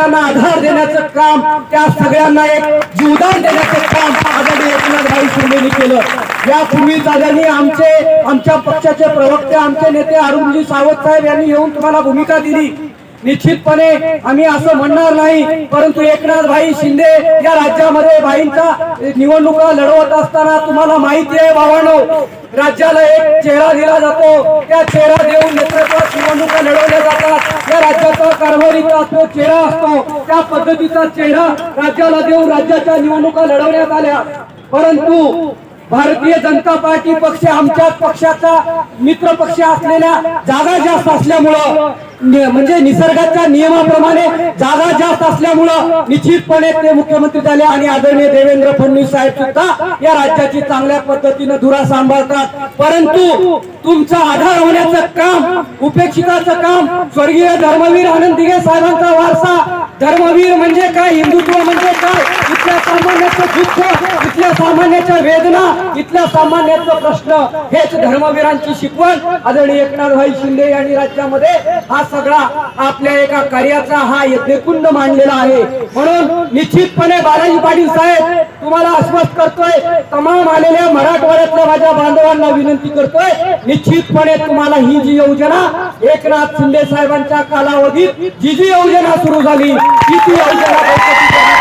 सगळ्यांना आधार देण्याचं काम त्या सगळ्यांना एक जीवदान देण्याचं काम आदरणीय एकनाथभाई शिंदेनी केलं. यापूर्वी आदरणीय आमचे आमच्या पक्षाचे प्रवक्ते आमचे नेते अरुणजी सावंत साहेब यांनी येऊन तुम्हाला भूमिका दिली. निश्चितपणे आम्ही असं म्हणणार नाही परंतु एकनाथ भाई शिंदे या राज्यामध्ये भाईंचा निवडणुका लढवत असताना तुम्हाला माहिती आहे बाबांनो राज्याला एक चेहरा दिला जातो. त्या चेहरा देऊन नेतृत्वात निवडणुका लढवल्या जातात. या राज्याचा कारभारीचा तो चेहरा असतो त्या पद्धतीचा चेहरा राज्याला देऊन राज्याच्या निवडणुका लढवण्यात आल्या. परंतु भारतीय जनता पार्टी पक्ष आमच्याच पक्षाचा मित्र पक्ष असलेल्या जागा जास्त असल्यामुळं म्हणजे निसर्गाच्या नियमाप्रमाणे जागा जास्त असल्यामुळं निश्चितपणे ते मुख्यमंत्री झाले आणि आदरणीय देवेंद्र फडणवीस साहेब सुद्धा या राज्याची चांगल्या पद्धतीनं धुरा सांभाळतात. परंतु तुमचा आधार होण्याचं काम उपेक्षिताचं काम स्वर्गीय धर्मवीर आनंद दिघे साहेबांचा वारसा धर्मवीर म्हणजे काय हिंदुत्व म्हणजे काय इथल्या सामान्याचं दुःख इथल्या सामान्याच्या वेदना इथल्या सामान्याचा प्रश्न हेच धर्मवीरांची शिकवण. आदरणीय एकनाथभाई शिंदे यांनी राज्यामध्ये हा सगळा आपल्या एका कार्याचा हा यज्ञकुंड मांडलेला आहे. म्हणून निश्चितपणे बालाजी पाटील साहेब तुम्हाला आश्वस्त करतोय तमाम आलेल्या मराठवाड्यातल्या माझ्या बांधवांना विनंती करतोय निश्चितपणे तुम्हाला ही जी योजना एकनाथ शिंदे साहेबांच्या कालावधीत जी जी योजना सुरू झाली ती ती योजना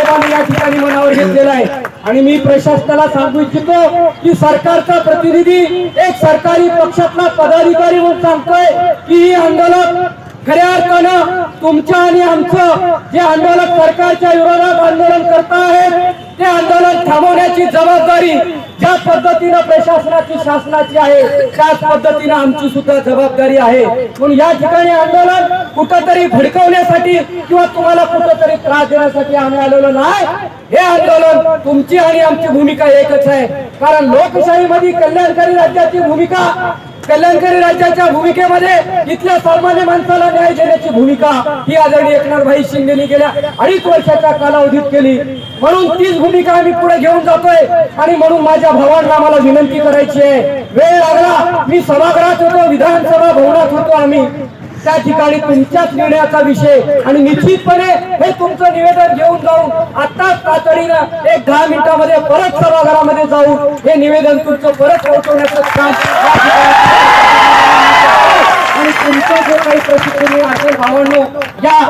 साहेबांनी या ठिकाणी मनावर घेतलेला आहे. आणि मी प्रशासनाला सांगू इच्छितो की सरकारचा प्रतिनिधी एक सरकारी पक्षातला पदाधिकारी म्हणून सांगतोय की ही आंदोलन खऱ्या अर्थानं तुमच्या आणि आमचं जे आंदोलक सरकारच्या विरोधात आंदोलन करता आहेत ते आंदोलन थांबवण्याची जबाबदारी ज्या पद्धतीनं प्रशासनाची शासनाची आहे त्याच पद्धतीनं आमची सुद्धा जबाबदारी आहे. म्हणून या ठिकाणी आंदोलन कुठंतरी भडकवण्यासाठी किंवा तुम्हाला कुठंतरी त्रास देण्यासाठी आम्ही आलेलो नाही. हे आंदोलन तुमची आणि आमची भूमिका एकच आहे. कारण लोकशाहीमध्ये कल्याणकारी राज्याची भूमिका कल्याणकारी राज्याच्या भूमिकेमध्ये इथल्या सामान्य माणसाला न्याय देण्याची भूमिका ही आदरणीय एकनाथभाई शिंदेनी गेल्या अडीच वर्षाच्या कालावधीत केली. म्हणून तीच भूमिका आम्ही पुढे घेऊन जातोय आणि म्हणून माझ्या भावांना मला विनंती करायची आहे. वेळ लागला मी सभागृहात होतो विधानसभा भवनात होतो आम्ही. त्या ठिकाणी तुमच्याच निर्णयाचा विषय आणि निश्चितपणे हे तुमचं निवेदन घेऊन जाऊन आत्ताच तातडीनं एक दहा मिनिटामध्ये परत सभागृहामध्ये जाऊन हे निवेदन तुमचं परत पोहोचवण्याचं काम आणि तुमचं जे काही प्रशिक्षण असेल भावांनो या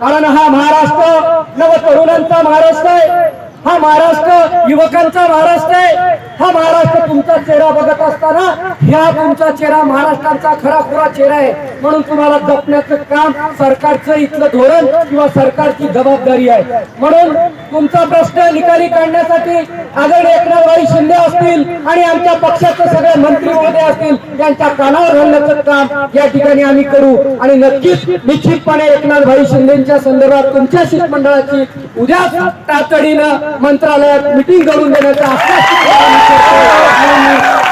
कारण हा महाराष्ट्र नव तरुणांचा महाराष्ट्र आहे. हा महाराष्ट्र युवकांचा महाराष्ट्र आहे. हा महाराष्ट्र तुमचा चेहरा बघत असताना ह्या तुमचा चेहरा महाराष्ट्राचा खरा खुरा चेहरा आहे. म्हणून तुम्हाला जपण्याचं काम सरकारचं इथलं धोरण किंवा सरकारची जबाबदारी आहे. म्हणून तुमचा प्रश्न निकाली काढण्यासाठी आदरणीय एकनाथभाई शिंदे असतील आणि आमच्या पक्षाचे सगळे मंत्री महोदय असतील त्यांच्या कानावर घालण्याचं काम या ठिकाणी आम्ही करू. आणि नक्कीच निश्चितपणे एकनाथभाई शिंदेच्या संदर्भात तुमच्या शिष्टमंडळाची उद्याच तातडीनं मंत्रालयात मिटिंग करून देण्याचं आश्वासन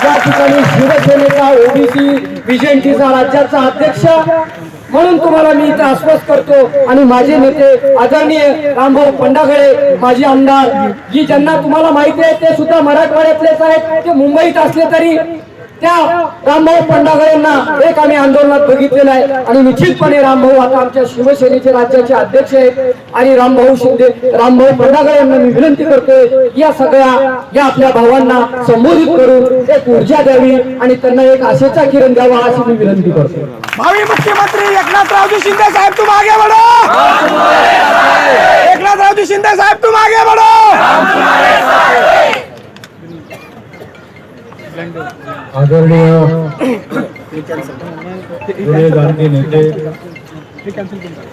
या ठिकाणी शिवसेनेचा ओबीसी बीजेपीचा राज्याचा अध्यक्ष म्हणून तुम्हाला मी इथे आश्वस्त करतो आणि माझे नेते आदरणीय रामभाऊ पंडागळे माझे आमदार जी ज्यांना तुम्हाला माहिती आहे ते सुद्धा मराठवाड्यातलेच आहेत ते मुंबईत असले तरी त्या रामभाऊ पंडागळेंना एक आम्ही आंदोलनात बघितलेलं आहे. आणि निश्चितपणे रामभाऊ आता आमच्या शिवसेनेचे राज्याचे अध्यक्ष आहेत. आणि रामभाऊ शिंदे रामभाऊ पंडागळे यांना मी विनंती करतोय या सगळ्या या आपल्या भावांना संबोधित करून एक ऊर्जा द्यावी आणि त्यांना एक आशेचा किरण द्यावा अशी मी विनंती करतो भावी मुख्यमंत्री एकनाथरावजी शिंदे साहेब तू मागे बडो एकनाथरावजी शिंदे साहेब तू मागे बडो आदरणीय जुने गांधी नेते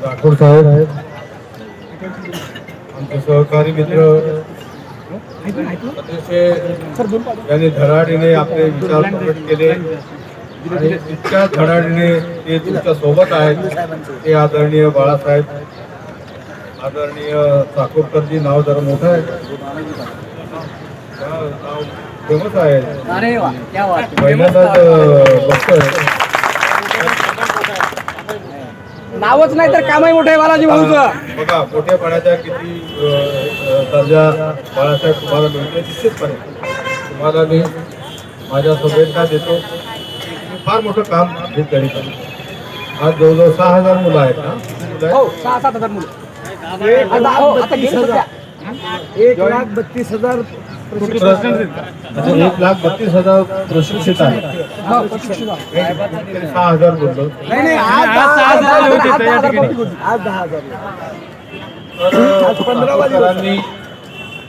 राठोड साहेब आमचे सहकारी मित्र अतिशय यांनी धडाडीने आपले विचार प्रकट केले इतक्या धडाडीने ते तुमच्यासोबत आहेत. ते आदरणीय बाळासाहेब आदरणीय चाकोरकरजी नाव जरा मोठं आहे. नाव फेमस आहे. पहिल्यांदाच बघतोय नावच नाही तर कामही मोठे आहे बालाजी भाऊचं. बघा मोठ्या पाण्याचा किती दर्जा बाळासाहेब तुम्हाला मिळते निश्चितपणे. तुम्हाला मी माझ्या शुभेच्छा देतो. फार मोठं काम हे करीत आज जवळजवळ सहा हजार मुलं आहेत ना? हो? सहा सात हजार मुलं. हो. एक लाख बत्तीस हजार एक लाख बत्तीस हजार प्रशिक्षित हो, आहे. तरी सहा हजार बोललो. नाही नाही आज दहा हजार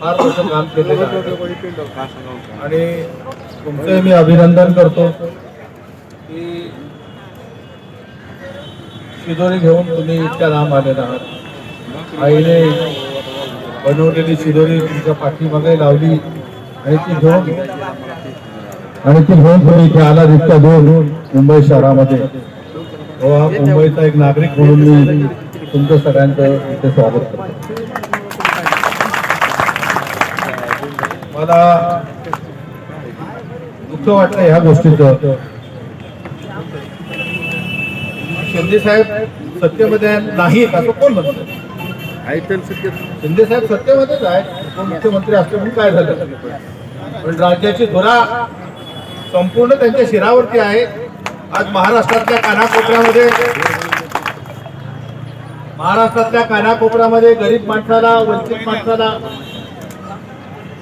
फार मोठं काम केलेलं आणि तुमचे मी अभिनंदन करतो. की शिदोरी घेऊन तुम्ही इतक्या लांब आलेला आहात. आईने बनवलेली शिदोरी तुमच्या पाठीमागे लावली आणि ती घेऊन आणि ती घेऊन तुम्ही इथे आला इतक्या दूर मुंबई शहरामध्ये. हो हा मुंबईचा एक नागरिक म्हणून मी तुमचं सगळ्यांचं इथे स्वागत करतो. मला दुःख वाटलं ह्या गोष्टीचं शिंदे साहेब सत्तेमध्ये नाहीत असं कोण म्हणतं? शिंदे साहेब सत्तेमध्येच आहेत मुख्यमंत्री असते म्हणून काय झालं? पण राज्याची धुरा संपूर्ण त्यांच्या शिरावरती आहे. आज महाराष्ट्रातल्या कानाकोपऱ्यामध्ये महाराष्ट्रातल्या कानाकोपऱ्यामध्ये गरीब माणसाला वंचित माणसाला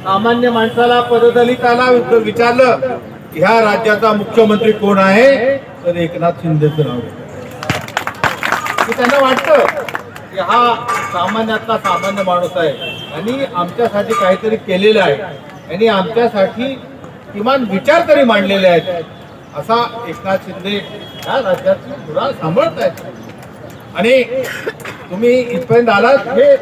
सामान्य माणसाला पददलिताला विच- विचारलं ह्या राज्याचा मुख्यमंत्री कोण आहे? तर एकनाथ शिंदेचं नाव. की त्यांना वाटतं की हा सामान्यातला सामान्य माणूस आहे. आणि आमच्यासाठी काहीतरी केलेलं आहे. आणि आमच्यासाठी किमान विचार तरी मांडलेले आहेत. असा एकनाथ शिंदे ह्या राज्याची धुरा सांभाळत आहेत आणि तुम्ही इथपर्यंत आलात हे